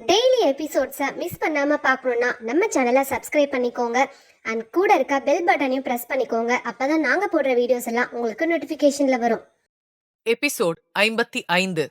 Daily எபிசோட்ஸை miss பண்ணாம பார்க்கணுன்னா நம்ம சேனலை சப்ஸ்கிரைப் பண்ணிக்கோங்க. அண்ட் கூட இருக்க பெல் பட்டனையும் ப்ரெஸ் பண்ணிக்கோங்க. அப்பதான் நாங்க போடுற வீடியோஸ் எல்லாம் உங்களுக்கு நோட்டிஃபிகேஷனில் வரும். எபிசோட் ஐம்பத்தி ஐந்து.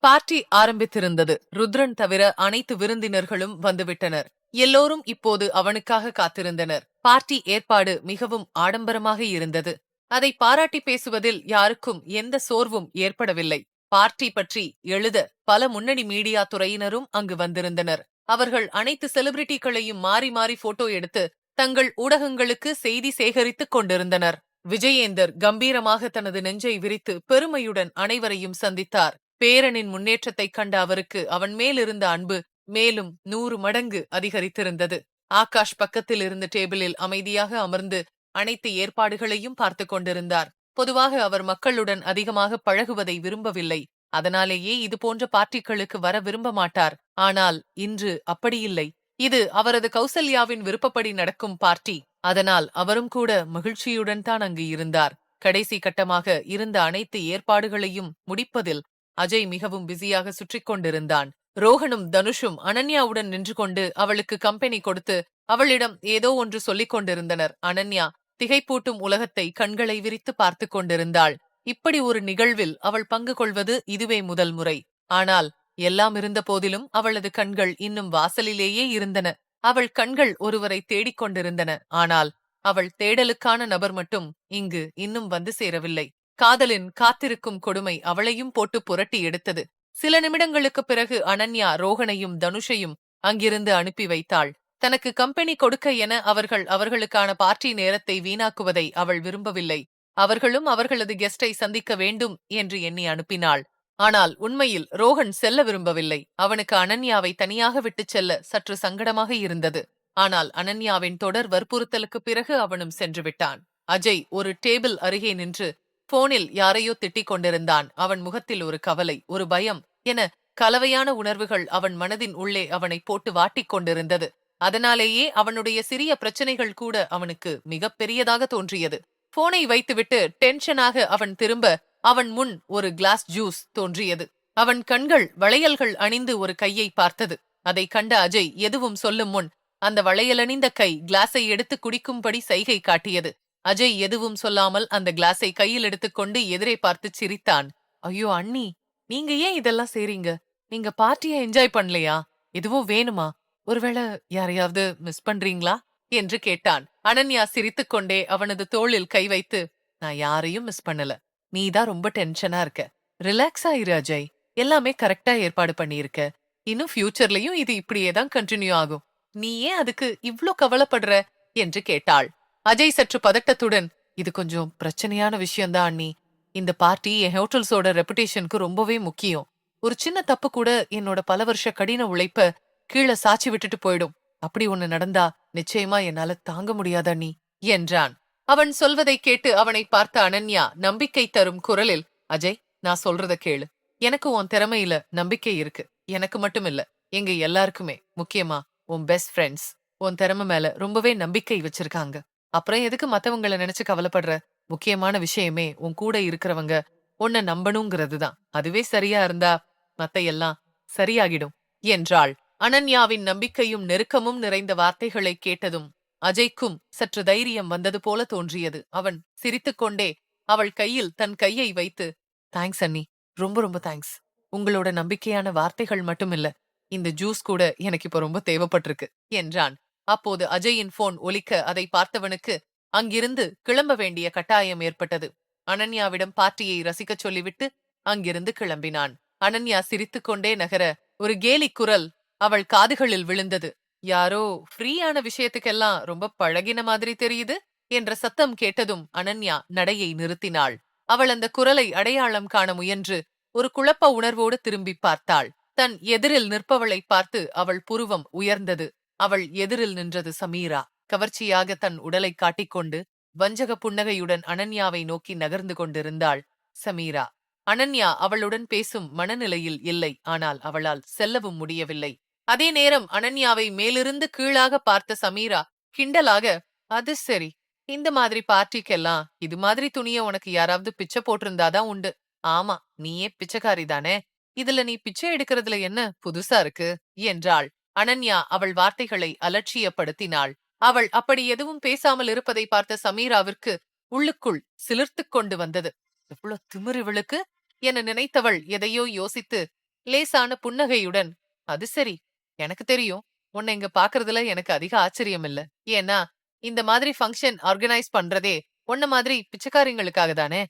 பார்ட்டி ஆரம்பித்திருந்தது. ருத்ரன் தவிர அனைத்து விருந்தினர்களும் வந்துவிட்டனர். எல்லோரும் இப்போது அவனுக்காக காத்திருந்தனர். பார்ட்டி ஏற்பாடு மிகவும் ஆடம்பரமாக இருந்தது. அதை பாராட்டி பேசுவதில் யாருக்கும் எந்த சோர்வும் ஏற்படவில்லை. பார்ட்டி பற்றி எழுத பல முன்னணி மீடியா துறையினரும் அங்கு வந்திருந்தனர். அவர்கள் அனைத்து செலிபிரிட்டிகளையும் மாறி மாறி போட்டோ எடுத்து தங்கள் ஊடகங்களுக்கு செய்தி சேகரித்துக் கொண்டிருந்தனர். விஜயேந்தர் கம்பீரமாக தனது நெஞ்சை விரித்து பெருமையுடன் அனைவரையும் சந்தித்தார். பேரனின் முன்னேற்றத்தைக் கண்ட அவருக்கு அவன் மேலிருந்த அன்பு மேலும் நூறு மடங்கு அதிகரித்திருந்தது. ஆகாஷ் பக்கத்தில் இருந்த டேபிளில் அமைதியாக அமர்ந்து அனைத்து ஏற்பாடுகளையும் பார்த்து கொண்டிருந்தார். பொதுவாக அவர் மக்களுடன் அதிகமாக பழகுவதை விரும்பவில்லை. அதனாலேயே இது போன்ற பார்ட்டிகளுக்கு வர விரும்ப மாட்டார். ஆனால் இன்று அப்படியில்லை இது அவரது கௌசல்யாவின் விருப்பப்படி நடக்கும் பார்ட்டி. அதனால் அவரும் கூட மகிழ்ச்சியுடன் தான் அங்கு இருந்தார். கடைசி கட்டமாக இருந்த அனைத்து ஏற்பாடுகளையும் முடிப்பதில் அஜய் மிகவும் பிஸியாக சுற்றிக் கொண்டிருந்தான். ரோஹனும் தனுஷும் அனன்யாவுடன் நின்று கொண்டு அவளுக்கு கம்பெனி கொடுத்து அவளிடம் ஏதோ ஒன்று சொல்லிக் கொண்டிருந்தனர். அனன்யா திகைப்பூட்டும் உலகத்தை கண்களை விரித்து பார்த்து கொண்டிருந்தாள். இப்படி ஒரு நிகழ்வில் அவள் பங்கு கொள்வது இதுவே முதல் முறை. ஆனால் எல்லாம் இருந்த போதிலும் அவளது கண்கள் இன்னும் வாசலிலேயே இருந்தன. அவள் கண்கள் ஒருவரை தேடிக் கொண்டிருந்தன. ஆனால் அவள் தேடலுக்கான நபர் மட்டும் இங்கு இன்னும் வந்து சேரவில்லை. காதலின் காத்திருக்கும் கொடுமை அவளையும் போட்டு புரட்டி எடுத்தது. சில நிமிடங்களுக்குப் பிறகு அனன்யா ரோகனையும் தனுஷையும் அங்கிருந்து அனுப்பி வைத்தாள். தனக்கு கம்பெனி கொடுக்க என அவர்கள் அவர்களுக்கான பார்ட்டி நேரத்தை வீணாக்குவதை அவள் விரும்பவில்லை. அவர்களும் அவர்களது கெஸ்டை சந்திக்க வேண்டும் என்று எண்ணி அனுப்பினாள். ஆனால் உண்மையில் ரோஹன் செல்ல விரும்பவில்லை. அவனுக்கு அனன்யாவை தனியாக விட்டுச் செல்ல சற்று சங்கடமாக இருந்தது. ஆனால் அனன்யாவின் தொடர் வற்புறுத்தலுக்கு பிறகு அவனும் சென்று விட்டான். அஜய் ஒரு டேபிள் அருகே நின்று போனில் யாரையோ திட்டிக் கொண்டிருந்தான். அவன் முகத்தில் ஒரு கவலை ஒரு பயம் என கலவையான உணர்வுகள் அவன் மனதின் உள்ளே அவனை போட்டு வாட்டிக் கொண்டிருந்தது. அதனாலேயே அவனுடைய சிறிய பிரச்சனைகள் கூட அவனுக்கு மிகப்பெரியதாக தோன்றியது. போனை வைத்துவிட்டு டென்ஷனாக அவன் திரும்ப அவன் முன் ஒரு கிளாஸ் ஜூஸ் தோன்றியது. அவன் கண்கள் வளையல்கள் அணிந்து ஒரு கையை பார்த்தது. அதை கண்ட அஜய் எதுவும் சொல்லும் முன் அந்த வளையலணிந்த கை கிளாஸை எடுத்து குடிக்கும்படி சைகை காட்டியது. அஜய் எதுவும் சொல்லாமல் அந்த கிளாஸை கையில் எடுத்துக்கொண்டு எதிரே பார்த்து சிரித்தான். ஐயோ அண்ணி நீங்க ஏன் இதெல்லாம் செய்றீங்க? நீங்க பார்ட்டியை என்ஜாய் பண்ணலையா? எதுவும் வேணுமா? ஒருவேளை யாரையாவது மிஸ் பண்றீங்களா? என்று கேட்டான். அனன்யா சிரித்துக்கொண்டே அவனது தோளில் கை வைத்து நான் யாரையும் மிஸ் பண்ணல. நீதான் ரொம்ப டென்ஷனா இருக்க. ரிலாக்ஸ் ஆயிரு அஜய். எல்லாமே கரெக்டா ஏற்பாடு பண்ணியிருக்க. இன்னும் ஃபியூச்சர்லயும் இது இப்படியே தான் கண்டினியூ ஆகும். நீ ஏன் அதுக்கு இவ்ளோ கவலைப்படுற? என்று கேட்டாள். அஜய் சற்று பதட்டத்துடன் இது கொஞ்சம் பிரச்சனையான விஷயம்தான் அண்ணி. இந்த பார்ட்டி என் ஹோட்டல்ஸோட ரெப்புடேஷனுக்கு ரொம்பவே முக்கியம். ஒரு சின்ன தப்பு கூட என்னோட பல வருஷ கடின உழைப்ப கீழே சாச்சி விட்டுட்டு போயிடும். அப்படி ஒண்ணு நடந்தா நிச்சயமா என்னால தாங்க முடியாத நீ? என்றான். அவன் சொல்வதை கேட்டு அவனை பார்த்த அனன்யா நம்பிக்கை தரும் குரலில் அஜய் நான் சொல்றத கேளு. எனக்கு உன் திறமையில நம்பிக்கை இருக்கு. எனக்கு மட்டும் இல்ல எங்க எல்லாருக்குமே. முக்கியமா உன் பெஸ்ட் ஃப்ரெண்ட்ஸ் உன் திறமை மேல ரொம்பவே நம்பிக்கை வச்சிருக்காங்க. அப்புறம் எதுக்கு மத்தவங்கள நினைச்சு கவலைப்படுற? முக்கியமான விஷயமே உன் கூட இருக்கிறவங்க உன்னை நம்பணுங்கிறது தான் அதுவே சரியா இருந்தா மத்த எல்லாம் சரியாகிடும். என்றாள். அனன்யாவின் நம்பிக்கையும் நெருக்கமும் நிறைந்த வார்த்தைகளை கேட்டதும் அஜய்க்கும் சற்று தைரியம் வந்தது போல தோன்றியது. அவன் சிரித்துக்கொண்டே அவள் கையில் தன் கையை வைத்து தேங்க்ஸ் அண்ணி. ரொம்ப ரொம்ப தேங்க்ஸ் உங்களோட நம்பிக்கையான வார்த்தைகள் மட்டுமில்ல இந்த ஜூஸ் கூட எனக்கு இப்ப ரொம்ப தேவைப்பட்டிருக்கு என்றான். அப்போது அஜயின் போன் ஒலிக்க அதை பார்த்தவனுக்கு அங்கிருந்து கிளம்ப வேண்டிய கட்டாயம் ஏற்பட்டது. அனன்யாவிடம் பார்ட்டியை ரசிக்கச் சொல்லிவிட்டு அங்கிருந்து கிளம்பினான். அனன்யா சிரித்துக்கொண்டே நகர ஒரு கேலி குரல் அவள் காதுகளில் விழுந்தது. யாரோ ஃப்ரீயான விஷயத்துக்கெல்லாம் ரொம்ப பழகின மாதிரி தெரியுது? என்ற சத்தம் கேட்டதும் அனன்யா நடையை நிறுத்தினாள். அவள் அந்த குரலை அடையாளம் காண முயன்று ஒரு குழப்ப உணர்வோடு திரும்பி பார்த்தாள். தன் எதிரில் நிற்பவளை பார்த்து அவள் புருவம் உயர்ந்தது. அவள் எதிரில் நின்றது சமீரா. கவர்ச்சியாக தன் உடலை காட்டிக்கொண்டு வஞ்சக புன்னகையுடன் அனன்யாவை நோக்கி நகர்ந்து கொண்டிருந்தாள் சமீரா. அனன்யா அவளுடன் பேசும் மனநிலையில் இல்லை. ஆனால் அவளால் செல்லவும் முடியவில்லை. அதே நேரம் அனன்யாவை மேலிருந்து கீழாக பார்த்த சமீரா கிண்டலாக அது சரி இந்த மாதிரி பார்ட்டிக்கெல்லாம் இது மாதிரி துணிய உனக்கு யாராவது பிச்சை போட்டிருந்தாதான் உண்டு. ஆமா நீயே பிச்சைக்காரி தானே இதுல நீ பிச்சை எடுக்கிறதுல என்ன புதுசா இருக்கு? என்றாள். அனன்யா அவள் வார்த்தைகளை அலட்சியப்படுத்தினாள். அவள் அப்படி எதுவும் பேசாமல் இருப்பதை பார்த்த சமீராவிற்கு உள்ளுக்குள் சிலிர்த்துக் கொண்டு வந்தது. எவ்வளவு திமிர் இவளுக்கு? என நினைத்தவள் எதையோ யோசித்து லேசான புன்னகையுடன் அது சரி எனக்கு தெரியும். உன்னை இங்க பாக்குறதுல எனக்கு அதிக ஆச்சரியம் இல்ல. ஏன்னா இந்த மாதிரி ஃபங்க்ஷன் ஆர்கனைஸ் பண்றதே உன்ன மாதிரி பிச்சைக்காரங்களுக்காக தானே.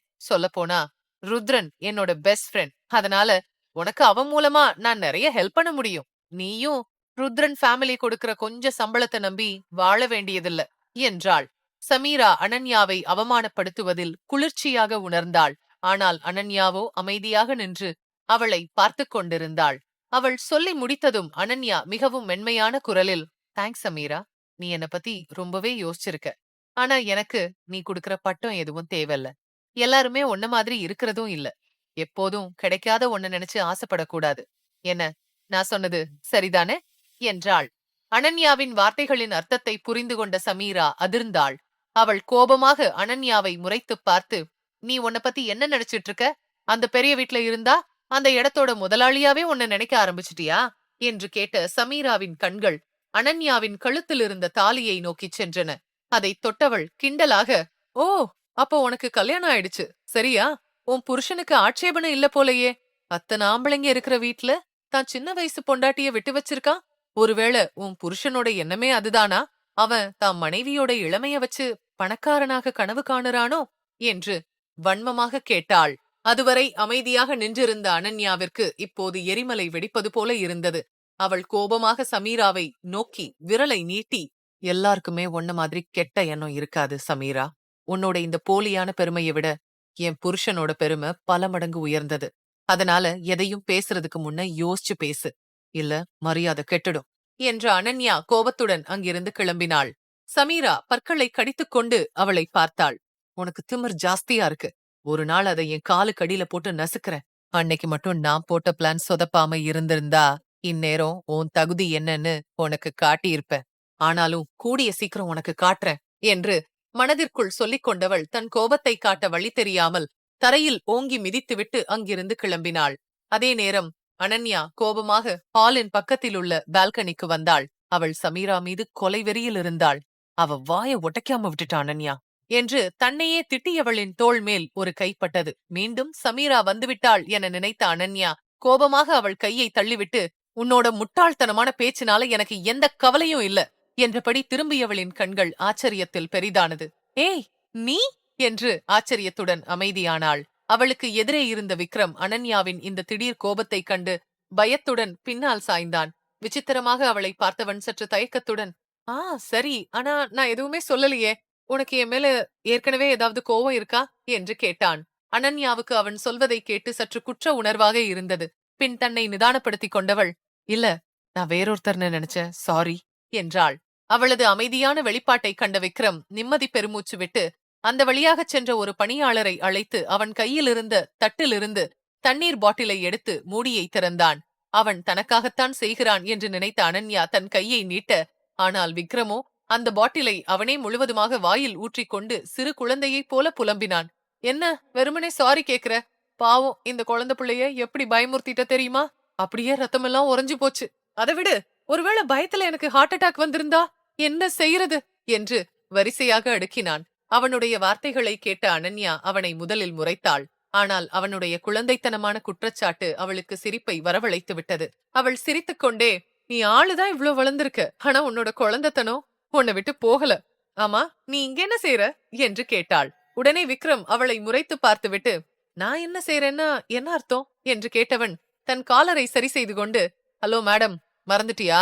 போனா ருத்ரன் என்னோட பெஸ்ட் ஃப்ரெண்ட் அதனால உனக்கு அவன் மூலமா நான் நிறைய ஹெல்ப் பண்ண முடியும். நீயும் ருத்ரன் ஃபேமிலி கொடுக்கிற கொஞ்ச சம்பளத்தை நம்பி வாழ வேண்டியதில்ல என்றாள். சமீரா அனன்யாவை அவமானப்படுத்துவதில் குளிர்ச்சியாக உணர்ந்தாள். ஆனால் அனன்யாவோ அமைதியாக நின்று அவளை பார்த்துக் கொண்டிருந்தாள். அவள் சொல்லி முடித்ததும் அனன்யா மிகவும் மென்மையான குரலில் தேங்க்ஸ் சமீரா நீ என்ன பத்தி ரொம்பவே யோசிச்சிருக்க. ஆனா எனக்கு நீ குடுக்கற பட்டம் எதுவும் தேவையில்ல. எல்லாருமே ஒன்ன மாதிரி இருக்கிறதும் இல்ல. எப்போதும் கிடைக்காத ஒன்ன நினைச்சு ஆசைப்படக்கூடாது. என்ன நான் சொன்னது சரிதானே? என்றாள். அனன்யாவின் வார்த்தைகளின் அர்த்தத்தை புரிந்து கொண்ட சமீரா அதிர்ந்தாள். அவள் கோபமாக அனன்யாவை முறைத்துப் பார்த்து நீ உன்னை பத்தி என்ன நினைச்சிட்டு இருக்க? அந்த பெரிய வீட்ல இருந்தா அந்த இடத்தோட முதலாளியாவே உன்னை நினைக்க ஆரம்பிச்சிட்டியா? என்று கேட்ட சமீராவின் கண்கள் அனன்யாவின் கழுத்தில் இருந்த தாலியை நோக்கிச் சென்றன. அதை தொட்டவள் கிண்டலாக ஓ அப்போ உனக்கு கல்யாணம் ஆயிடுச்சு. சரியா? உன் புருஷனுக்கு ஆட்சேபனை இல்ல போலயே. அத்தனை ஆம்பளைங்க இருக்கிற வீட்ல தான் சின்ன வயசு பொண்டாட்டிய விட்டு வச்சிருக்கான் ஒருவேளை உன் புருஷனோட எண்ணமே அதுதானா? அவன் தான் மனைவியோட இளமைய வச்சு பணக்காரனாக கனவு காணுறானோ? என்று வன்மமாக கேட்டாள். அதுவரை அமைதியாக நின்றிருந்த அனன்யாவிற்கு இப்போது எரிமலை வெடிப்பது போல இருந்தது. அவள் கோபமாக சமீராவை நோக்கி விரலை நீட்டி எல்லாருக்குமே ஒன்ன மாதிரி கெட்ட எண்ணம் இருக்காது சமீரா. உன்னோட இந்த போலியான பெருமையை விட என் புருஷனோட பெருமை பல மடங்கு உயர்ந்தது. அதனால எதையும் பேசுறதுக்கு முன்ன யோசிச்சு பேசு. இல்ல மரியாதை கெட்டுடும். என்ற அனன்யா கோபத்துடன் அங்கிருந்து கிளம்பினாள். சமீரா பற்களை கடித்துக்கொண்டு அவளை பார்த்தாள். உனக்கு திமிர் ஜாஸ்தியா இருக்கு. ஒரு நாள் அதை என் காலு கடியில போட்டு நசுக்கிறேன். அன்னைக்கு மட்டும் நான் போட்ட பிளான் சொதப்பாம இருந்திருந்தா இந்நேரம் உன் தகுதி என்னன்னு உனக்கு காட்டியிருப்பேன். ஆனாலும் கூடிய சீக்கிரம் உனக்கு காட்டுறேன் என்று மனதிற்குள் சொல்லிக் கொண்டவள் தன் கோபத்தை காட்ட வழி தெரியாமல் தரையில் ஓங்கி மிதித்துவிட்டு அங்கிருந்து கிளம்பினாள். அதே நேரம் அனன்யா கோபமாக ஹாலின் பக்கத்தில் உள்ள பால்கனிக்கு வந்தாள். அவள் சமீரா மீது கொலை வெறியில் இருந்தாள். அவ வாய ஒட்டைக்காம விட்டுட்டா அனன்யா. என்று தன்னையே திட்டியவளின் தோள் மேல் ஒரு கைப்பட்டது மீண்டும் சமீரா வந்துவிட்டாள் என நினைத்த அனன்யா கோபமாக அவள் கையை தள்ளிவிட்டு உன்னோட முட்டாள்தனமான பேச்சினால எனக்கு எந்த கவலையும் இல்ல என்றபடி திரும்பியவளின் கண்கள் ஆச்சரியத்தில் பெரிதானது. ஏய் நீ? என்று ஆச்சரியத்துடன் அமைதியானாள். அவளுக்கு எதிரே இருந்த விக்ரம் அனன்யாவின் இந்த திடீர் கோபத்தைக் கண்டு பயத்துடன் பின்னால் சாய்ந்தான். விசித்திரமாக அவளை பார்த்தவன் சற்று தயக்கத்துடன் ஆ சரி. ஆனா நான் எதுவுமே சொல்லலையே. உனக்கு என் மேல ஏற்கனவே ஏதாவது கோவம் இருக்கா? என்று கேட்டான். அனன்யாவுக்கு அவன் சொல்வதை கேட்டு சற்று குற்ற உணர்வாக இருந்தது. பின் தன்னை நிதானப்படுத்திக் கொண்டவள் இல்ல நான் வேறொருத்தர்னு நினைச்சேன். சாரி என்றாள். அவளது அமைதியான வெளிப்பாட்டை கண்ட விக்ரம் நிம்மதி பெருமூச்சு விட்டு அந்த வழியாகச் சென்ற ஒரு பணியாளரை அழைத்து அவன் கையிலிருந்த தட்டிலிருந்து தண்ணீர் பாட்டிலை எடுத்து மூடியை திறந்தான். அவன் தனக்காகத்தான் செய்கிறான் என்று நினைத்த அனன்யா தன் கையை நீட்ட ஆனால் விக்ரமோ அந்த பாட்டிலை அவனே முழுவதுமாக வாயில் ஊற்றிக்கொண்டு சிறு குழந்தையைப் போல புலம்பினான். என்ன வெறுமனே சாரி கேக்குற? பாவம் இந்த குழந்தை பிள்ளைய எப்படி பயமுறுத்திட்ட தெரியுமா? அப்படியே ரத்தமெல்லாம் உறைஞ்சு போச்சு. அதை விடு. ஒருவேளை பயத்துல எனக்கு ஹார்ட் அட்டாக் வந்திருந்தா என்ன செய்யறது என்று வரிசையாக அடுக்கினான். அவனுடைய வார்த்தைகளை கேட்ட அனன்யா அவனை முதலில் முறைத்தாள். ஆனால் அவனுடைய குழந்தைத்தனமான குற்றச்சாட்டு அவளுக்கு சிரிப்பை வரவழைத்து விட்டது. அவள் சிரித்துக்கொண்டே நீ ஆளுதான் இவ்ளோ வளர்ந்திருக்க. ஆனா உன்னோட குழந்தைத்தனம் உன்னை விட்டு போகல. ஆமா நீ இங்க என்ன செய்யற என்று கேட்டாள். உடனே விக்ரம் அவளை முறைத்து பார்த்துவிட்டு நான் என்ன செய்யறேன்னா என்ன அர்த்தம்? என்று கேட்டவன் தன் காலரை சரி செய்து கொண்டு ஹலோ மேடம் மறந்துட்டியா?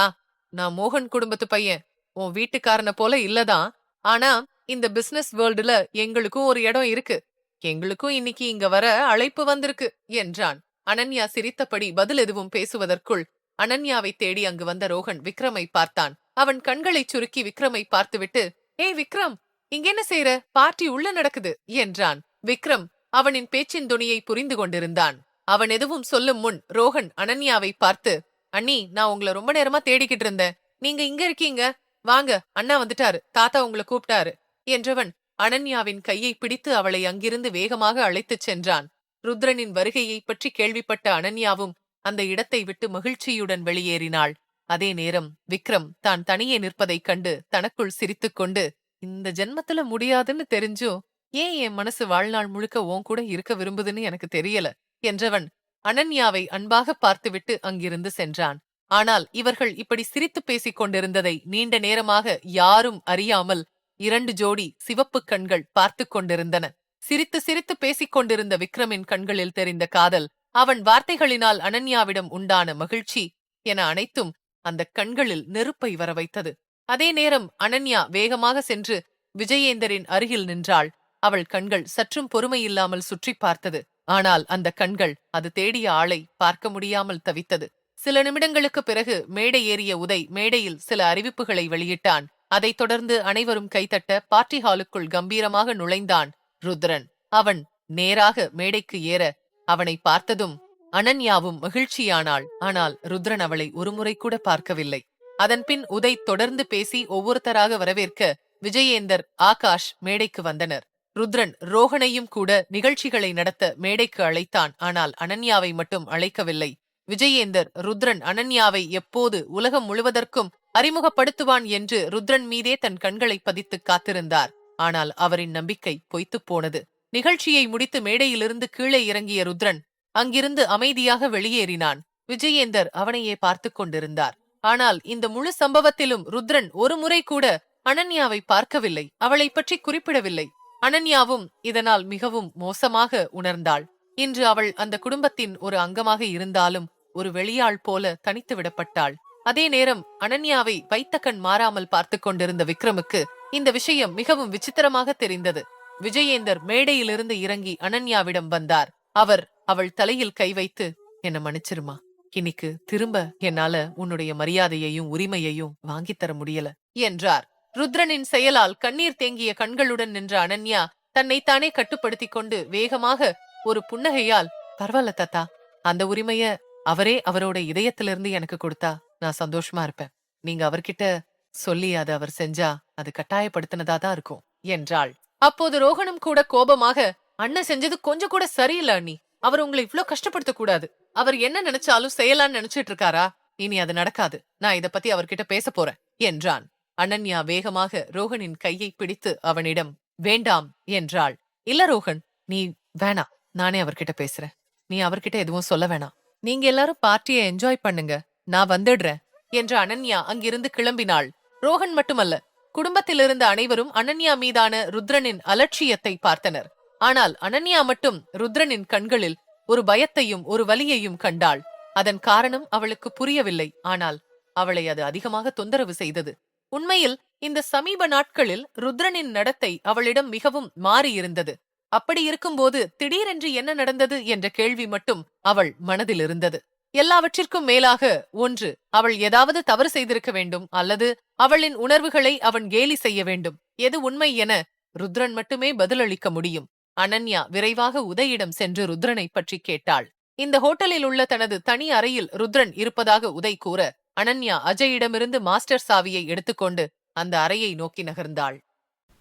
நான் மோகன் குடும்பத்து பையன். உன் வீட்டுக்காரனை போல இல்லதான். ஆனா இந்த பிசினஸ் வேர்ல்டுல எங்களுக்கும் ஒரு இடம் இருக்கு. எங்களுக்கும் இன்னைக்கு இங்க வர அழைப்பு வந்திருக்கு என்றான். அனன்யா சிரித்தபடி பதில் எதுவும் பேசுவதற்குள் அனன்யாவை தேடி அங்கு வந்த ரோகன் விக்ரமை பார்த்தான். அவன் கண்களைச் சுருக்கி விக்ரமை பார்த்துவிட்டு ஏய் விக்ரம் இங்க என்ன செய்யற பார்ட்டி உள்ள நடக்குது என்றான். விக்ரம் அவனின் பேச்சின் துணியை புரிந்து கொண்டிருந்தான். அவன் எதுவும் சொல்லும் முன் ரோகன் அனன்யாவை பார்த்து அண்ணி நான் உங்களை ரொம்ப நேரமா தேடிக்கிட்டு இருந்தேன். நீங்க இங்க இருக்கீங்க. வாங்க அண்ணா வந்துட்டாரு. தாத்தா உங்களை கூப்பிட்டாரு என்றவன் அனன்யாவின் கையை பிடித்து அவளை அங்கிருந்து வேகமாக அழைத்துச் சென்றான். ருத்ரனின் வருகையை பற்றி கேள்விப்பட்ட அனன்யாவும் அந்த இடத்தை விட்டு மகிழ்ச்சியுடன் வெளியேறினாள். அதே நேரம் விக்ரம் தான் தனியே நிற்பதைக் கண்டு தனக்குள் சிரித்துக்கொண்டு இந்த ஜென்மத்துல முடியாதுன்னு தெரிஞ்சும் ஏன் என் மனசு வாழ்நாள் முழுக்க உன் கூட இருக்க விரும்புதுன்னு எனக்கு தெரியல என்றவன் அனன்யாவை அன்பாக பார்த்துவிட்டு அங்கிருந்து சென்றான். ஆனால் இவர்கள் இப்படி சிரித்து பேசிக் கொண்டிருந்ததை நீண்ட நேரமாக யாரும் அறியாமல் இரண்டு ஜோடி சிவப்பு கண்கள் பார்த்துக் கொண்டிருந்தன. சிரித்து சிரித்து பேசிக் கொண்டிருந்த விக்ரமின் கண்களில் தெரிந்த காதல் அவன் வார்த்தைகளினால் அனன்யாவிடம் உண்டான மகிழ்ச்சி என அனைத்தும் அந்த கண்களில் நெருப்பை வர வைத்தது அதே நேரம் அனன்யா வேகமாக சென்று விஜயேந்தரின் அருகில் நின்றாள். அவள் கண்கள் சற்றும் பொறுமையில்லாமல் சுற்றி பார்த்தது. ஆனால் அந்த கண்கள் அது தேடிய ஆளை பார்க்க முடியாமல் தவித்தது. சில நிமிடங்களுக்கு பிறகு மேடை ஏறிய உதை மேடையில் சில அறிவிப்புகளை வெளியிட்டான். அதைத் தொடர்ந்து அனைவரும் கைத்தட்ட பார்ட்டி ஹாலுக்குள் கம்பீரமாக நுழைந்தான் ருத்ரன். அவன் நேராக மேடைக்கு ஏற அவனை பார்த்ததும் அனன்யாவும் மகிழ்ச்சியானாள். ஆனால் ருத்ரன் அவளை ஒருமுறை கூட பார்க்கவில்லை. அதன்பின் உதை தொடர்ந்து பேசி ஒவ்வொருத்தராக வரவேற்க விஜயேந்தர் ஆகாஷ் மேடைக்கு வந்தனர். ருத்ரன் ரோகனையும் கூட நிகழ்ச்சிகளை நடத்த மேடைக்கு அழைத்தான். ஆனால் அனன்யாவை மட்டும் அழைக்கவில்லை. விஜயேந்தர் ருத்ரன் அனன்யாவை எப்போது உலகம் முழுவதற்கும் அறிமுகப்படுத்துவான் என்று ருத்ரன் மீதே தன் கண்களை பதித்து காத்திருந்தார். ஆனால் அவரின் நம்பிக்கை பொய்த்துப் போனது. நிகழ்ச்சியை முடித்து மேடையிலிருந்து கீழே இறங்கிய ருத்ரன் அங்கிருந்து அமைதியாக வெளியேறினான். விஜயேந்தர் அவனையே பார்த்துக் கொண்டிருந்தார். ஆனால் இந்த முழு சம்பவத்திலும் ருத்ரன் ஒரு முறை கூட அனன்யாவை பார்க்கவில்லை. அவளைப் பற்றி குறிப்பிடவில்லை. அனன்யாவும் இதனால் மிகவும் மோசமாக உணர்ந்தாள். இன்று அவள் அந்த குடும்பத்தின் ஒரு அங்கமாக இருந்தாலும் ஒரு வெளியாள் போல தனித்து விடப்பட்டாள். அதே நேரம் அனன்யாவை வைத்த கண் மாறாமல் பார்த்துக் கொண்டிருந்த விக்ரமுக்கு இந்த விஷயம் மிகவும் விசித்திரமாக தெரிந்தது. விஜயேந்தர் மேடையிலிருந்து இறங்கி அனன்யாவிடம் வந்தார். அவர் அவள் தலையில் கை வைத்து என்ன மன்னிச்சிருமா. இன்னைக்கு திரும்ப என்னால உன்னுடைய மரியாதையையும் உரிமையையும் வாங்கித் தர முடியல என்றார். ருத்ரனின் செயலால் கண்ணீர் தேங்கிய கண்களுடன் நின்ற அனன்யா தன்னைத்தானே கட்டுப்படுத்திக் கொண்டு வேகமாக ஒரு புன்னகையால் பரவாயில்ல தாத்தா அந்த உரிமைய அவரே அவரோட இதயத்திலிருந்து எனக்கு கொடுத்தா நான் சந்தோஷமா இருப்பேன். நீங்க அவர்கிட்ட சொல்லி அது அவர் செஞ்சா அது கட்டாயப்படுத்தினதா தான் இருக்கும் என்றாள். அப்போது ரோகனும் கூட கோபமாக அண்ணன் செஞ்சது கொஞ்சம் கூட சரியில்லை அண்ணி. அவர் உங்களை இவ்ளோ கஷ்டப்படுத்த கூடாது. அவர் என்ன நினைச்சாலும் செய்யலாம்னு நினைச்சிட்டு இருக்காரா? இனி அது நடக்காது. நான் இத பத்தி அவர்கிட்ட பேச போறேன் என்றான். அனன்யா வேகமாக ரோகனின் கையை பிடித்து அவனிடம் வேண்டாம் என்றாள். இல்ல ரோகன் நீ வேணாம் நானே அவர்கிட்ட பேசுறேன். நீ அவர்கிட்ட எதுவும் சொல்ல வேணாம். நீங்க எல்லாரும் பார்ட்டியை என்ஜாய் பண்ணுங்க. நான் வந்துடுறேன் என்று அனன்யா அங்கிருந்து கிளம்பினாள். ரோகன் மட்டுமல்ல குடும்பத்திலிருந்த அனைவரும் அனன்யா மீதான ருத்ரனின் அலட்சியத்தை பார்த்தனர். ஆனால் அனன்யா மட்டும் ருத்ரனின் கண்களில் ஒரு பயத்தையும் ஒரு வலியையும் கண்டாள். அதன் காரணம் அவளுக்கு புரியவில்லை. ஆனால் அவளை அது அதிகமாக தொந்தரவு செய்தது. உண்மையில் இந்த சமீப நாட்களில் ருத்ரனின் நடத்தை அவளிடம் மிகவும் மாறியிருந்தது. அப்படி இருக்கும்போது திடீரென்று என்ன நடந்தது என்ற கேள்வி மட்டும் அவள் மனதில் இருந்தது. எல்லாவற்றிற்கும் மேலாக ஒன்று அவள் ஏதாவது தவறு செய்திருக்க வேண்டும் அல்லது அவளின் உணர்வுகளை அவன் கேலி செய்ய வேண்டும். எது உண்மை என ருத்ரன் மட்டுமே பதிலளிக்க முடியும். அனன்யா விரைவாக உதயிடம் சென்று ருத்ரனை பற்றி கேட்டாள். இந்த ஹோட்டலில் உள்ள தனது தனி அறையில் ருத்ரன் இருப்பதாக உதய் கூற அனன்யா அஜயிடமிருந்து மாஸ்டர் சாவியை எடுத்துக்கொண்டு அந்த அறையை நோக்கி நகர்ந்தாள்.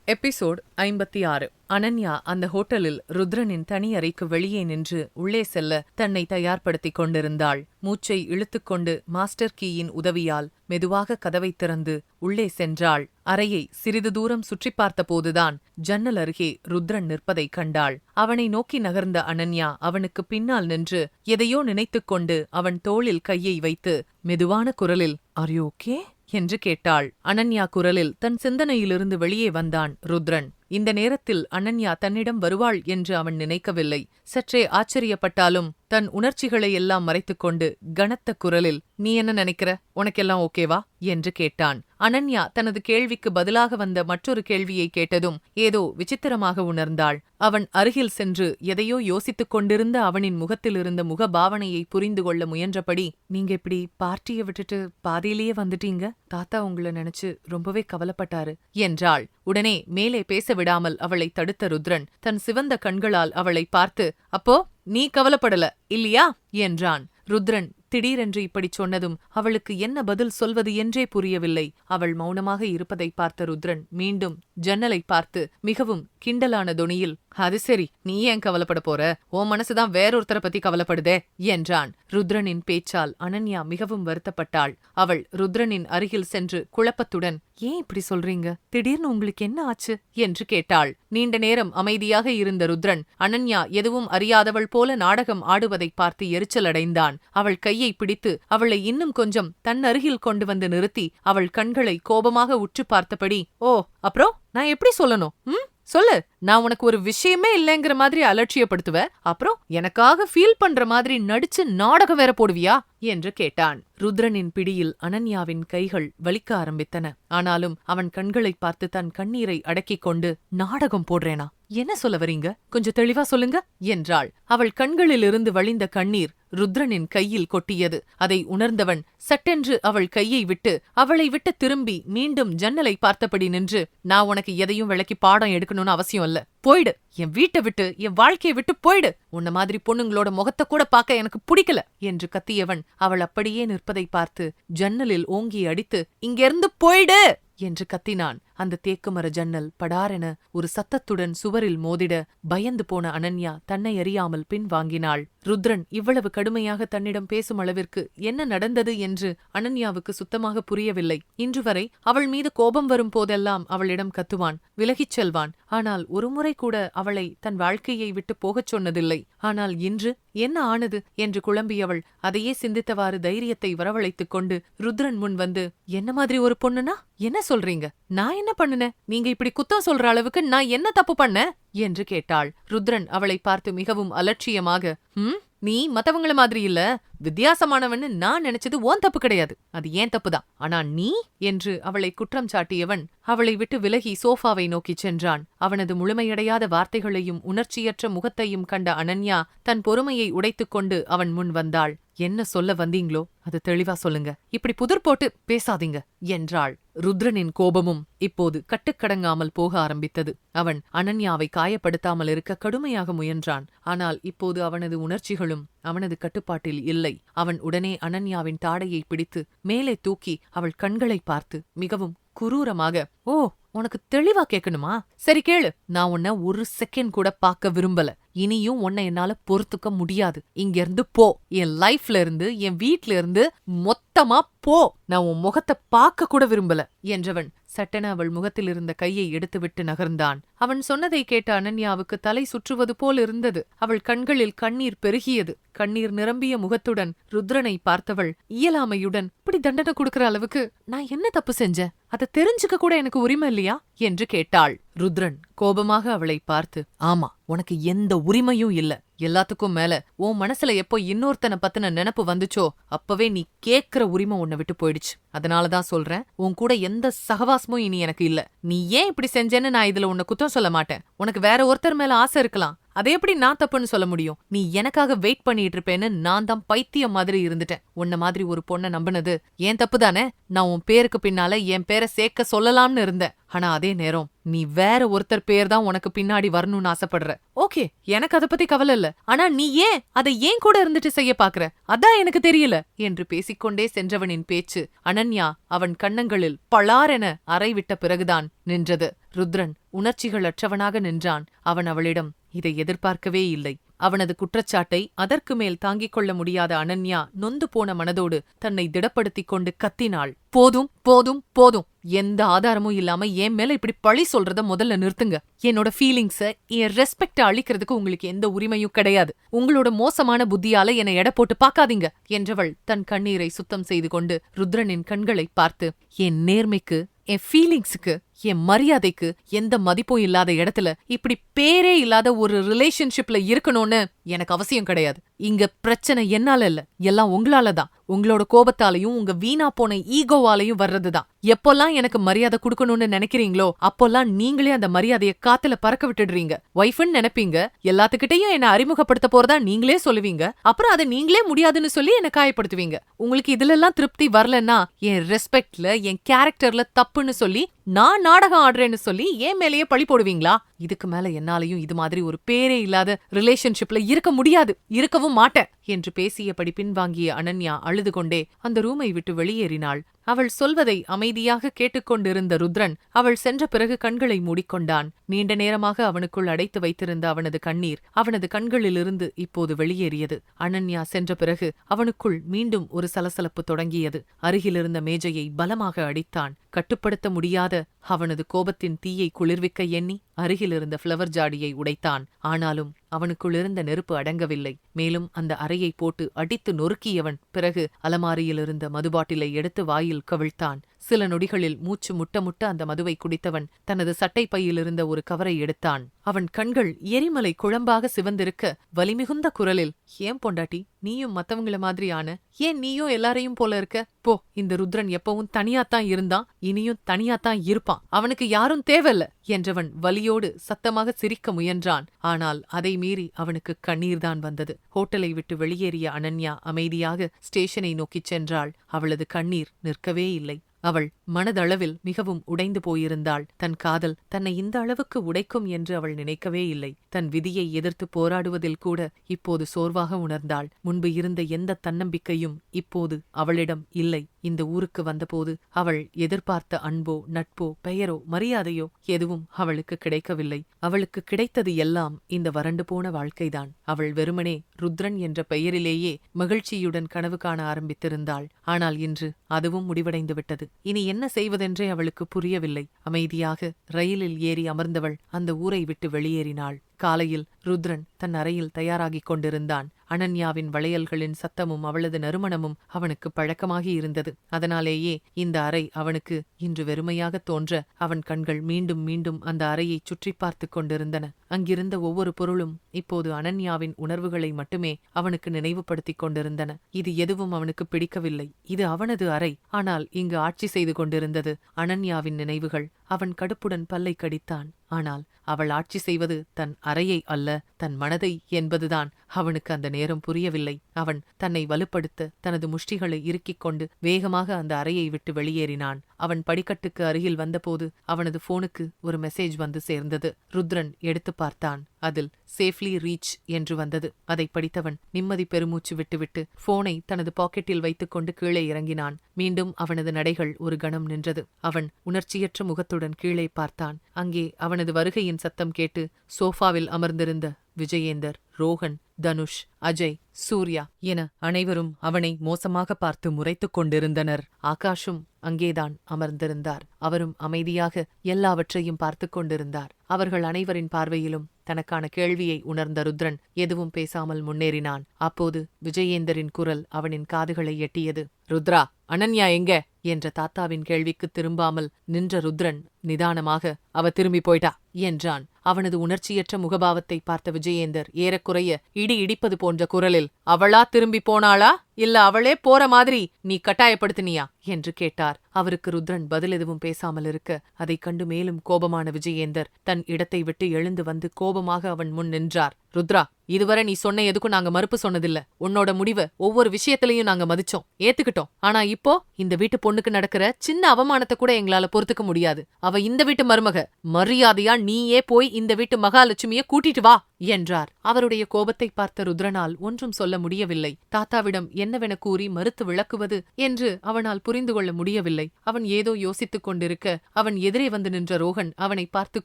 எபிசோட் ஐம்பத்தி ஆறு அனன்யா அந்த ஹோட்டலில் ருத்ரனின் தனி அறைக்கு வெளியே நின்று உள்ளே செல்ல தன்னை தயார்படுத்திக் கொண்டிருந்தாள். மூச்சை இழுத்துக்கொண்டு மாஸ்டர் கீயின் உதவியால் மெதுவாக கதவை திறந்து உள்ளே சென்றாள். அறையை சிறிது தூரம் சுற்றி பார்த்தபோதுதான் ஜன்னல் அருகே ருத்ரன் நிற்பதைக் கண்டாள். அவனை நோக்கி நகர்ந்த அனன்யா அவனுக்கு பின்னால் நின்று எதையோ நினைத்துக்கொண்டு அவன் தோளில் கையை வைத்து மெதுவான குரலில் அரியோக்கே என்று கேட்டாள். அனன்யா குரலில் தன் சிந்தனையிலிருந்து வெளியே வந்தான் ருத்ரன். இந்த நேரத்தில் அனன்யா தன்னிடம் வருவாள் என்று அவன் நினைக்கவில்லை. சற்றே ஆச்சரியப்பட்டாலும் தன் உணர்ச்சிகளை எல்லாம் மறைத்துக்கொண்டு கனத்த குரலில் நீ என்ன நினைக்கிற? உனக்கெல்லாம் ஓகேவா? என்று கேட்டான். அனன்யா தனது கேள்விக்கு பதிலாக வந்த மற்றொரு கேள்வியை கேட்டதும் ஏதோ விசித்திரமாக உணர்ந்தாள். அவன் அருகில் சென்று எதையோ யோசித்துக் கொண்டிருந்த அவனின் முகத்திலிருந்த முகபாவனையை முக பாவனையை புரிந்து கொள்ள முயன்றபடி நீங்க இப்படி பார்ட்டியை விட்டுட்டு பாதியிலேயே வந்துட்டீங்க? தாத்தா உங்களை நினைச்சு ரொம்பவே கவலைப்பட்டாரு என்றாள். உடனே மேலே பேச விடாமல் அவளை தடுத்த ருத்ரன் தன் சிவந்த கண்களால் அவளை பார்த்து அப்போ நீ கவலைப்படல இல்லையா? என்றான் ருத்ரன். திடீரென்று இப்படிச் சொன்னதும் அவளுக்கு என்ன பதில் சொல்வது என்றே புரியவில்லை. அவள் மௌனமாக இருப்பதை பார்த்த ருத்ரன் மீண்டும் ஜன்னலை பார்த்து மிகவும் கிண்டலான தொனியில் அது சரி நீ ஏன் கவலைப்பட போற? ஓ மனசுதான் வேறொருத்தர பத்தி கவலைப்படுதே என்றான். ருத்ரனின் பேச்சால் அனன்யா மிகவும் வருத்தப்பட்டாள். அவள் ருத்ரனின் அருகில் சென்று குழப்பத்துடன் ஏன் இப்படி சொல்றீங்க? திடீர்னு உங்களுக்கு என்ன ஆச்சு? என்று கேட்டாள். நீண்ட நேரம் அமைதியாக இருந்த ருத்ரன் அனன்யா எதுவும் அறியாதவள் போல நாடகம் ஆடுவதை பார்த்து எரிச்சலடைந்தான். அவள் கையை பிடித்து அவளை இன்னும் கொஞ்சம் தன் அருகில் கொண்டு வந்து நிறுத்தி அவள் கண்களை கோபமாக உற்று பார்த்தபடி ஓ அப்புறம்? நான் எப்படி சொல்லணும்? ம்? சொல்லு. நான் உனக்கு ஒரு விஷயமே இல்லைங்கிற மாதிரி அலட்சியப்படுத்துவ? அப்புறம்? எனக்காக ஃபீல் பண்ற மாதிரி நடிச்சு நாடகம் வேற போடுவியா? என்று கேட்டான். ருத்ரனின் பிடியில் அனன்யாவின் கைகள் வலிக்க ஆரம்பித்தன. ஆனாலும் அவன் கண்களை பார்த்து தன் கண்ணீரை அடக்கிக் கொண்டு நாடகம் போடுறேனா? என்ன சொல்ல வரீங்க? கொஞ்சம் தெளிவா சொல்லுங்க என்றாள். அவள் கண்களிலிருந்து வழிந்த கண்ணீர் ருத்ரனின் கையில் கொட்டியது. அதை உணர்ந்தவன் சட்டென்று அவள் கையை விட்டு அவளை விட்டு திரும்பி மீண்டும் ஜன்னலை பார்த்தபடி நின்று நான் உனக்கு எதையும் விளக்கி பாடம் எடுக்கணும்னு அவசியம் இல்ல. போயிடு. என் வீட்டை விட்டு என் வாழ்க்கையை விட்டு போயிடு. உன்ன மாதிரி பொண்ணுங்களோட முகத்தை கூட பார்க்க எனக்கு பிடிக்கல. என்று கத்தியவன் அவள் அப்படியே நிற்பதை பார்த்து ஜன்னலில் ஓங்கி அடித்து இங்கிருந்து போயிடு! என்று கத்தினான். அந்த தேக்குமர ஜன்னல் படாரென ஒரு சத்தத்துடன் சுவரில் மோதிட பயந்து போன அனன்யா தன்னை அறியாமல் பின்வாங்கினாள் ருத்ரன் இவ்வளவு கடுமையாக தன்னிடம் பேசும் அளவிற்கு என்ன நடந்தது என்று அனன்யாவுக்கு சுத்தமாக புரியவில்லை. இன்று வரை அவள் மீது கோபம் வரும் போதெல்லாம் அவளிடம் கத்துவான் விலகிச் செல்வான். ஆனால் ஒருமுறை கூட அவளை தன் வாழ்க்கையை விட்டு போகச் சொன்னதில்லை. ஆனால் இன்று என்ன ஆனது என்று குழம்பியவள் அதையே சிந்தித்தவாறு தைரியத்தை வரவழைத்துக் கொண்டு ருத்ரன் முன் வந்து என்ன மாதிரி ஒரு பொண்ணுனா? என்ன சொல்றீங்க? நான் என்ன பண்ணுனேன் நீங்க இப்படி குத்தம் சொல்ற அளவுக்கு நான் என்ன தப்பு பண்ண? என்று கேட்டாள். ருத்ரன் அவளை பார்த்து மிகவும் அலட்சியமாக ஹம் நீ மத்தவங்கள மாதிரி இல்ல. வித்தியாசமானவன்னு நான் நினைச்சது ஓன் தப்பு கிடையாது. அது ஏன் தப்புதான்? ஆனா நீ? என்று அவளை குற்றம் சாட்டியவன் அவளை விட்டு விலகி சோஃபாவை நோக்கிச் சென்றான். அவனது முழுமையடையாத வார்த்தைகளையும் உணர்ச்சியற்ற முகத்தையும் கண்ட அனன்யா தன் பொறுமையை உடைத்துக் கொண்டு அவன் முன் வந்தாள். என்ன சொல்ல வந்தீங்களோ அது தெளிவா சொல்லுங்க. இப்படி புதிர் போட்டு பேசாதீங்க என்றாள். ருத்ரனின் கோபமும் இப்போது கட்டுக்கடங்காமல் போக ஆரம்பித்தது. அவன் அனன்யாவை காயப்படுத்தாமல் இருக்க கடுமையாக முயன்றான். ஆனால் இப்போது அவனது உணர்ச்சிகளும் அவனது கட்டுப்பாட்டில் இல்லை. அவன் உடனே அனன்யாவின் தாடையை பிடித்து மேலே தூக்கி அவள் கண்களை பார்த்து மிகவும் குரூரமாக ஓ உனக்கு தெளிவா கேட்கணுமா சரி கேளு. நான் உன்ன ஒரு செகண்ட் கூட பார்க்க விரும்பல. இனியும் உன்னை என்னால பொறுத்துக்க முடியாது. இங்க இருந்து போ. என் லைஃப்ல இருந்து என் வீட்ல இருந்து மொத்தமா போ. நான் உன் முகத்தை பார்க்க கூட விரும்பல என்றவன். சட்டென அவள் முகத்தில் இருந்த கையை எடுத்துவிட்டு நகர்ந்தான். அவன் சொன்னதை கேட்ட அனன்யாவுக்கு தலை சுற்றுவது போல் இருந்தது. அவள் கண்களில் கண்ணீர் பெருகியது. கண்ணீர் நிரம்பிய முகத்துடன் ருத்ரனை பார்த்தவள் இயலாமையுடன் இப்படி தண்டனை கொடுக்கிற அளவுக்கு நான் என்ன தப்பு செஞ்சேன்? அதை தெரிஞ்சுக்க கூட எனக்கு உரிமை இல்லையா? என்று கேட்டாள். ருத்ரன் கோபமாக அவளை பார்த்து ஆமா உனக்கு எந்த உரிமையும் இல்ல. எல்லாத்துக்கும் மேல உன் மனசுல எப்போ இன்னொருத்தனை பத்தின நினப்பு வந்துச்சோ அப்பவே நீ கேக்குற உரிமை உன்னை விட்டு போயிடுச்சு. அதனாலதான் சொல்றேன் உன் கூட எந்த சகவாசமும் இனி எனக்கு இல்ல. நீ ஏன் இப்படி செஞ்சேன்னு நான் இதுல உன்னை குத்தம் சொல்ல மாட்டேன். உனக்கு வேற ஒருத்தர் மேல ஆசை இருக்கலாம். அதை எப்படி நான் தப்புன்னு சொல்ல முடியும்? நீ எனக்காக வெயிட் பண்ணிட்டு இருப்பேன்னு நான் தான் பைத்தியம் மாதிரி இருந்துட்டேன். உன்ன மாதிரி ஒரு பொண்ணை நம்பினது ஏன் தப்பு தானே? நான் உன் பேருக்கு பின்னால என் பேரை சேர்க்க சொல்லலாம்னு இருந்தேன். ஆனா அதே நேரம் நீ வேற ஒருத்தர் பேர் தான் உனக்கு பின்னாடி வரணும்னு ஆசைப்படுற. ஓகே எனக்கு அதை பத்தி கவலை இல்ல. ஆனா நீ ஏன் அதை ஏன் கூட இருந்துட்டு செய்ய பாக்குற? அதான் எனக்கு தெரியல என்று பேசிக்கொண்டே சென்றவனின் பேச்சு அனன்யா அவன் கண்ணங்களில் பளாரென அறை விட்ட பிறகுதான் நின்றது. ருத்ரன் உணர்ச்சிகள் அற்றவனாக நின்றான். அவன் அவளிடம் இதை எதிர்பார்க்கவே இல்லை. அவனது குற்றச்சாட்டை அதற்கு மேல் தாங்கிக் கொள்ள முடியாத அனன்யா நொந்து போன மனதோடு தன்னை திடப்படுத்திக் கொண்டு கத்தினாள். போதும் போதும் போதும். எந்த ஆதாரமும் இல்லாம என் மேல இப்படி பழி சொல்றத முதல்ல நிறுத்துங்க. என்னோட ஃபீலிங்ஸ என் ரெஸ்பெக்ட அழிக்கிறதுக்கு உங்களுக்கு எந்த உரிமையும் கிடையாது. உங்களோட மோசமான புத்தியால என்னை எடை போட்டு பார்க்காதீங்க என்றவள் தன் கண்ணீரை சுத்தம் செய்து கொண்டு ருத்ரனின் கண்களை பார்த்து என் நேர்மைக்கு என் ஃபீலிங்ஸுக்கு என் மரியாதைக்கு எந்த மதிப்பும் இல்லாத இடத்துல இப்படி பேரே இல்லாத ஒரு ரிலேஷன்ஷிப்ல இருக்கணும்னு எனக்கு அவசியம் கிடையாது. இங்க பிரச்சனை என்னால இல்ல. எல்லாம் உங்களால தான். உங்களோட கோபத்தாலையும் உங்க வீணா போன ஈகோவாலையும் வர்றதுதான். எப்போல்லாம் எனக்கு மரியாதை கொடுக்கணும்னு நினைக்கிறீங்களோ அப்போல்லாம் நீங்களே அந்த மரியாதையை காத்துல பறக்க விட்டுடுறீங்க. ஒய்ஃப்னு நினைப்பீங்க. எல்லாத்துக்கிட்டையும் என்ன அறிமுகப்படுத்த போறதா நீங்களே சொல்லுவீங்க. அப்புறம் அதை நீங்களே முடியாதுன்னு சொல்லி என்ன காயப்படுத்துவீங்க. உங்களுக்கு இதுல எல்லாம் திருப்தி வரலன்னா என் ரெஸ்பெக்ட்ல என் கேரக்டர்ல தப்புன்னு சொல்லி நான் நாடகம் ஆடுறேன்னு சொல்லி என் மேலேயே பழி போடுவீங்களா? இதுக்கு மேல என்னாலையும் இது மாதிரி ஒரு பேரே இல்லாத ரிலேஷன்ஷிப்ல இருக்க முடியாது இருக்கவும் மாட்டேன் என்று பேசியபடி பின்வாங்கிய அனன்யா அழுது கொண்டே அந்த ரூமை விட்டு வெளியேறினாள். அவள் சொல்வதை அமைதியாக கேட்டுக்கொண்டிருந்த ருத்ரன் அவள் சென்ற பிறகு கண்களை மூடிக்கொண்டான். நீண்ட நேரமாக அவனுக்குள் அடைத்து வைத்திருந்த அவனது கண்ணீர் அவனது கண்களிலிருந்து இப்போது வெளியேறியது. அனன்யா சென்ற பிறகு அவனுக்குள் மீண்டும் ஒரு சலசலப்பு தொடங்கியது. அருகிலிருந்த மேஜையை பலமாக அடித்தான். கட்டுப்படுத்த முடியாத அவனது கோபத்தின் தீயை குளிர்விக்க எண்ணி அருகிலிருந்த ஃப்ளவர் ஜாடியை உடைத்தான். ஆனாலும் அவனுக்குள்ளிருந்த நெருப்பு அடங்கவில்லை. மேலும் அந்த அறையை போட்டு அடித்து நொறுக்கியவன் பிறகு அலமாரியிலிருந்த மதுபாட்டிலை எடுத்து வாயில் கவிழ்த்தான். சில நொடிகளில் மூச்சு முட்ட முட்ட அந்த மதுவை குடித்தவன் தனது சட்டை பையிலிருந்த ஒரு கவரை எடுத்தான். அவன் கண்கள் எரிமலை குழம்பாக சிவந்திருக்க வலிமிகுந்த குரலில் ஏன் பொண்டாட்டி நீயும் மத்தவங்கள மாதிரியான ஏன் நீயும் எல்லாரையும் போல இருக்க? போ இந்த ருத்ரன் எப்பவும் தனியாத்தான் இருந்தான் இனியும் தனியாத்தான் இருப்பான் அவனுக்கு யாரும் தேவையில்ல என்றவன் வலியோடு சத்தமாக சிரிக்க முயன்றான். ஆனால் அதை மீறி அவனுக்கு கண்ணீர்தான் வந்தது. ஹோட்டலை விட்டு வெளியேறிய அனன்யா அமைதியாக ஸ்டேஷனை நோக்கிச் சென்றாள். அவளது கண்ணீர் நிற்கவே இல்லை. அவள் மனதளவில் மிகவும் உடைந்து போயிருந்தாள். தன் காதல் தன்னை இந்த அளவுக்கு உடைக்கும் என்று அவள் நினைக்கவே இல்லை. தன் விதியை எதிர்த்து போராடுவதில் கூட இப்போது சோர்வாக உணர்ந்தாள். முன்பு இருந்த எந்த தன்னம்பிக்கையும் இப்போது அவளிடம் இல்லை. இந்த ஊருக்கு வந்தபோது அவள் எதிர்பார்த்த அன்போ நட்போ பெயரோ மரியாதையோ எதுவும் அவளுக்கு கிடைக்கவில்லை. அவளுக்கு கிடைத்தது எல்லாம் இந்த வறண்டு போன வாழ்க்கைதான். அவள் வெறுமனே ருத்ரன் என்ற பெயரிலேயே மகிழ்ச்சியுடன் கனவு காண ஆரம்பித்திருந்தாள். ஆனால் இன்று அதுவும் முடிவடைந்து விட்டது இனி என்ன செய்வதென்றே அவளுக்கு புரியவில்லை. அமைதியாக ரயிலில் ஏறி அமர்ந்தவள் அந்த ஊரை விட்டு வெளியேறினாள். காலையில் ருத்ரன் தன் அறையில் தயாராகிக் கொண்டிருந்தான். அனன்யாவின் வளையல்களின் சத்தமும் அவளது நறுமணமும் அவனுக்கு பழக்கமாகி இருந்தது. அதனாலேயே இந்த அறை அவனுக்கு இன்று வெறுமையாக தோன்ற அவன் கண்கள் மீண்டும் மீண்டும் அந்த அறையை சுற்றி பார்த்து கொண்டிருந்தன. அங்கிருந்த ஒவ்வொரு பொருளும் இப்போது அனன்யாவின் உணர்வுகளை மட்டுமே அவனுக்கு நினைவுபடுத்திக் கொண்டிருந்தன. இது எதுவும் அவனுக்கு பிடிக்கவில்லை. இது அவனது அறை. ஆனால் இங்கு ஆட்சி செய்து கொண்டிருந்தது அனன்யாவின் நினைவுகள். அவன் கடுப்புடன் பல்லை கடித்தான். ஆனால் அவள் ஆட்சி செய்வது தன் அறையை அல்ல தன் மனதை என்பதுதான். அவனுக்கு அந்த நேரம் புரியவில்லை. அவன் தன்னை வலுப்படுத்த தனது முஷ்டிகளை இறுக்கிக் கொண்டு வேகமாக அந்த அறையை விட்டு வெளியேறினான். அவன் படிக்கட்டுக்கு அருகில் வந்தபோது அவனது போனுக்கு ஒரு மெசேஜ் வந்து சேர்ந்தது. ருத்ரன் எடுத்து பார்த்தான். அதில் சேஃப்லி ரீச் என்று வந்தது. அதை படித்தவன் நிம்மதி பெருமூச்சு விட்டுவிட்டு போனை தனது பாக்கெட்டில் வைத்துக்கொண்டு கீழே இறங்கினான். மீண்டும் அவனது நடைகள் ஒரு கணம் நின்றது. அவன் உணர்ச்சியற்ற முகத்துடன் கீழே பார்த்தான். அங்கே அவனது வருகையின் சத்தம் கேட்டு சோஃபாவில் அமர்ந்திருந்த விஜயேந்தர் ரோஹன் தனுஷ் அஜய் சூர்யா என அனைவரும் அவனை மோசமாக பார்த்து முறைத்துக் கொண்டிருந்தனர். ஆகாஷும் அங்கேதான் அமர்ந்திருந்தார். அவரும் அமைதியாக எல்லாவற்றையும் பார்த்துக் கொண்டிருந்தார். அவர்கள் அனைவரின் பார்வையிலும் தனக்கான கேள்வியை உணர்ந்த ருத்ரன் எதுவும் பேசாமல் முன்னேறினான். அப்போது விஜயேந்தரின் குரல் அவனின் காதுகளை எட்டியது ருத்ரா அனன்யா எங்க? என்ற தாத்தாவின் கேள்விக்கு திரும்பாமல் நின்ற ருத்ரன் நிதானமாக அவ திரும்பி போயிட்டா. என்றான். அவனது உணர்ச்சியற்ற முகபாவத்தை பார்த்த விஜயேந்தர் ஏறக்குறைய இடி இடிப்பது போன்ற குரலில் அவளா திரும்பி போனாளா? இல்ல அவளே போற மாதிரி நீ கட்டாயப்படுத்தினியா? என்று கேட்டார். அவருக்கு ருத்ரன் பதில் எதுவும் பேசாமல் இருக்க அதைக் கண்டு மேலும் கோபமான விஜயேந்தர் தன் இடத்தை விட்டு எழுந்து வந்து கோபமாக அவன் முன் நின்றார். ருத்ரா இதுவரை நீ சொன்ன எதுக்கும் நாங்க மறுப்பு சொன்னதில்ல. உன்னோட முடிவை ஒவ்வொரு விஷயத்திலையும் நாங்க மதிச்சோம் ஏத்துக்கிட்டோம். ஆனா இப்போ இந்த வீட்டு பொண்ணுக்கு நடக்கிற சின்ன அவமானத்தை கூட எங்களால பொறுத்துக்க முடியாது. அவ அவ இந்த வீட்டு மருமக. மரியாதையா நீயே போய் இந்த வீட்டு மகாலட்சுமிய கூட்டிட்டு வா என்றார். அவருடைய கோபத்தை பார்த்த ருத்ரனால் ஒன்றும் சொல்ல முடியவில்லை. தாத்தாவிடம் என்னவென கூறி மறுத்து விளக்குவது என்று அவனால் புரிந்து கொள்ள முடியவில்லை. அவன் ஏதோ யோசித்துக் கொண்டிருக்க அவன் எதிரே வந்து நின்ற ரோகன் அவனை பார்த்து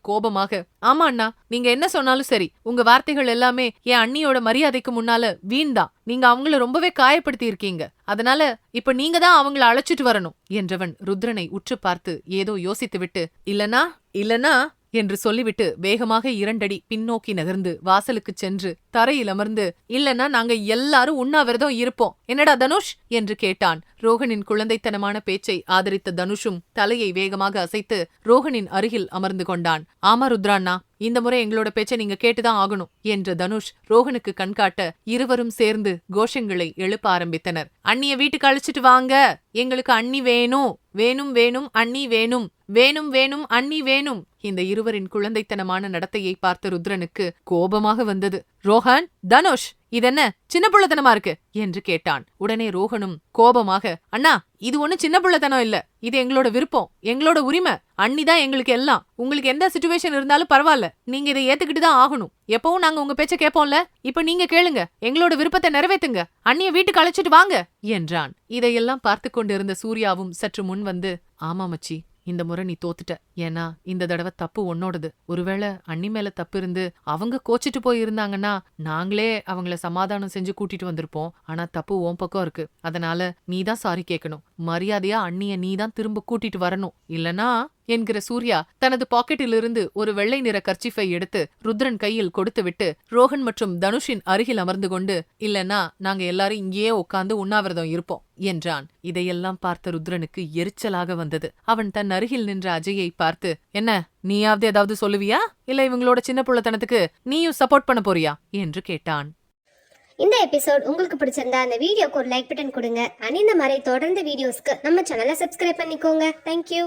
கோபமாக ஆமா அண்ணா நீங்க என்ன சொன்னாலும் சரி. உங்க வார்த்தைகள் எல்லாமே என் அண்ணியோட மரியாதைக்கு முன்னால வீண்தான் நீங்க அவங்கள ரொம்பவே காயப்படுத்தி இருக்கீங்க அதனால இப்ப நீங்க தான் அவங்கள அழைச்சிட்டு வரணும் என்றவன் ருத்ரனை உற்று பார்த்து ஏதோ யோசித்துவிட்டு இல்லனா இல்லனா என்று சொல்லிவிட்டு வேகமாக இரண்டடி பின்னோக்கி நகர்ந்து வாசலுக்குச் சென்று தரையில் அமர்ந்து இல்லனா நாங்க எல்லாரும் உண்ணாவிரதம் இருப்போம். என்னடா தனுஷ்? என்று கேட்டான். ரோகனின் குழந்தைத்தனமான பேச்சை ஆதரித்த தனுஷும் தலையை வேகமாக அசைத்து ரோகனின் அருகில் அமர்ந்து கொண்டான். ஆமா ருத்ராண்ணா இந்த முறை எங்களோட பேச்சை நீங்க கேட்டுதான் ஆகணும் என்ற தனுஷ் ரோகனுக்கு கண்காட்ட இருவரும் சேர்ந்து கோஷங்களை எழுப்ப ஆரம்பித்தனர். அண்ணிய வீட்டுக்கு அழைச்சிட்டு வாங்க. எங்களுக்கு அண்ணி வேணும். வேணும் வேணும் அண்ணி வேணும். வேணும் வேணும் அண்ணி வேணும். இந்த இருவரின் குழந்தைத்தனமான நடத்தையை பார்த்த ருத்ரனுக்கு கோபமாக வந்தது. ரோஹன் தனுஷ் இதென்ன? சின்ன புள்ளத்தனமா இருக்கு? என்று கேட்டான். உடனே ரோகனும் கோபமாக அண்ணா இது ஒண்ணு சின்ன புள்ளத்தனம் இல்ல. இது எங்களோட விருப்பம் எங்களோட உரிமை. அண்ணிதான் எங்களுக்கு எல்லாம். உங்களுக்கு எந்த சுச்சுவேஷன் இருந்தாலும் பரவாயில்ல நீங்க இதை ஏத்துக்கிட்டு தான் ஆகணும். எப்பவும் நாங்க உங்க பேச்ச கேட்போம்ல இப்ப நீங்க கேளுங்க. எங்களோட விருப்பத்தை நிறைவேத்துங்க. அண்ணிய வீட்டுக்கு அழைச்சிட்டு வாங்க. என்றான். இதையெல்லாம் பார்த்து கொண்டிருந்த சூர்யாவும் சற்று முன் வந்து ஆமா மச்சி. இந்த முறை நீ தோத்துட்ட. ஏன்னா இந்த தடவை தப்பு உன்னோடது. ஒருவேளை அண்ணி மேல தப்பு இருந்து அவங்க கோச்சிட்டு போய் இருந்தாங்கன்னா நாங்களே அவங்கள சமாதானம் செஞ்சு கூட்டிட்டு வந்திருப்போம். ஆனா தப்பு உன் பக்கம் இருக்கு. அதனால நீ தான் சாரி கேட்கணும் மரியாதையா அண்ணிய நீ தான் திரும்ப கூட்டிட்டு வரணும். இல்லனா என்கிற சூர்யா தனது பாக்கெட்டிலிருந்து ஒரு வெள்ளை நிற கர்ச்சிஃபை எடுத்து ருத்ரன் கையில் கொடுத்துவிட்டு ரோஹன் மற்றும் தனுஷின் அருகில் அமர்ந்து கொண்டு இல்லனா நாங்க எல்லாரும் இங்கேயே உட்கார்ந்து உண்ணாவிரதம் இருப்போம் என்றான். இதையெல்லாம் பார்த்த ருத்ரனுக்கு எரிச்சலாக வந்தது. அவன் தன் அருகில் நின்ற அஜயை பார்த்து என்ன நீயாவது ஏதாவது சொல்லுவியா? இல்ல இவங்களோட சின்ன புள்ளத்தனத்துக்கு நீயும் சப்போர்ட் பண்ண போறியா? என்று கேட்டான். இந்த எபிசோட் உங்களுக்கு பிடிச்சிருந்தா அந்த வீடியோக்கு ஒரு லைக் பட்டன் கொடுங்க. அணிந்த மாதிரி தொடர்ந்து வீடியோஸ்க்கு நம்ம சேனலை சப்ஸ்கிரைப் பண்ணிக்கோங்க. தேங்க்யூ